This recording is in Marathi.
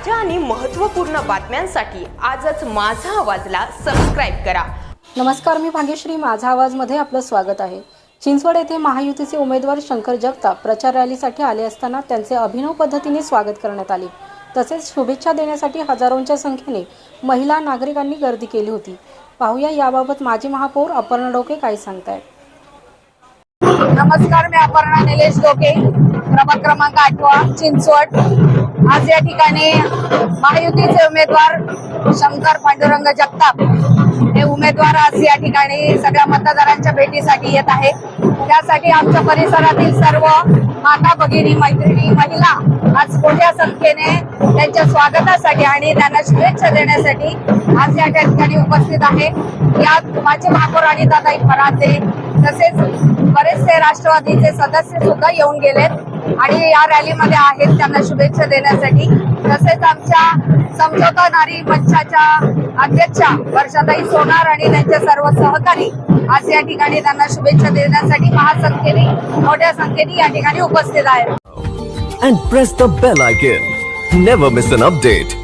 ताज्या आणि महत्त्वपूर्ण बातम्यांसाठी आजच माझा आवाजला सबस्क्राईब करा. नमस्कार मी भाग्यश्री. माझा आवाजमध्ये आपलं स्वागत आहे. चिंचवड येथे महायुतीचे उमेदवार शंकर जगताप प्रचार रॅलीसाठी आले असताना त्यांचे अभिनव पद्धतीने स्वागत करण्यात आले. तसेच शुभेच्छा देण्यासाठी हजारोंच्या संख्येने महिला नागरिकांनी गर्दी केली होती. पाहूया याबाबत माजी महापौर अपर्णा डोके काय सांगतायत. नमस्कार मी अपर्णा निलेश डोके. प्रभाग क्रमांक आठवा चिंचवड. आज या ठिकाणी महायुतीचे उमेदवार शंकर पांडुरंग जगताप हे उमेदवार आज या ठिकाणी सगळ्या मतदारांच्या भेटीसाठी येत आहे त्यासाठी आमच्या परिसरातील सर्व माता भगिनी मैत्रिणी महिला आज मोठ्या संख्येने त्यांच्या स्वागतासाठी आणि त्यांना शुभेच्छा देण्यासाठी आज या ठिकाणी उपस्थित आहे यात माझे महापौर आणि दादाई फराते तसेच बरेचसे राष्ट्रवादीचे सदस्य सुद्धा येऊन गेलेत. आणि या रॅलीमध्ये आहेत त्यांना शुभेच्छा देण्यासाठी तसेच आमच्या समझोता नारी मंचाच्या अध्यक्षा वर्षाताई सोनार आणि त्यांचे सर्व सहकारी आज या ठिकाणी त्यांना शुभेच्छा देण्यासाठी महासंख्येने मोठ्या संख्येने या ठिकाणी उपस्थित आहेत and press the bell icon. Never miss an update.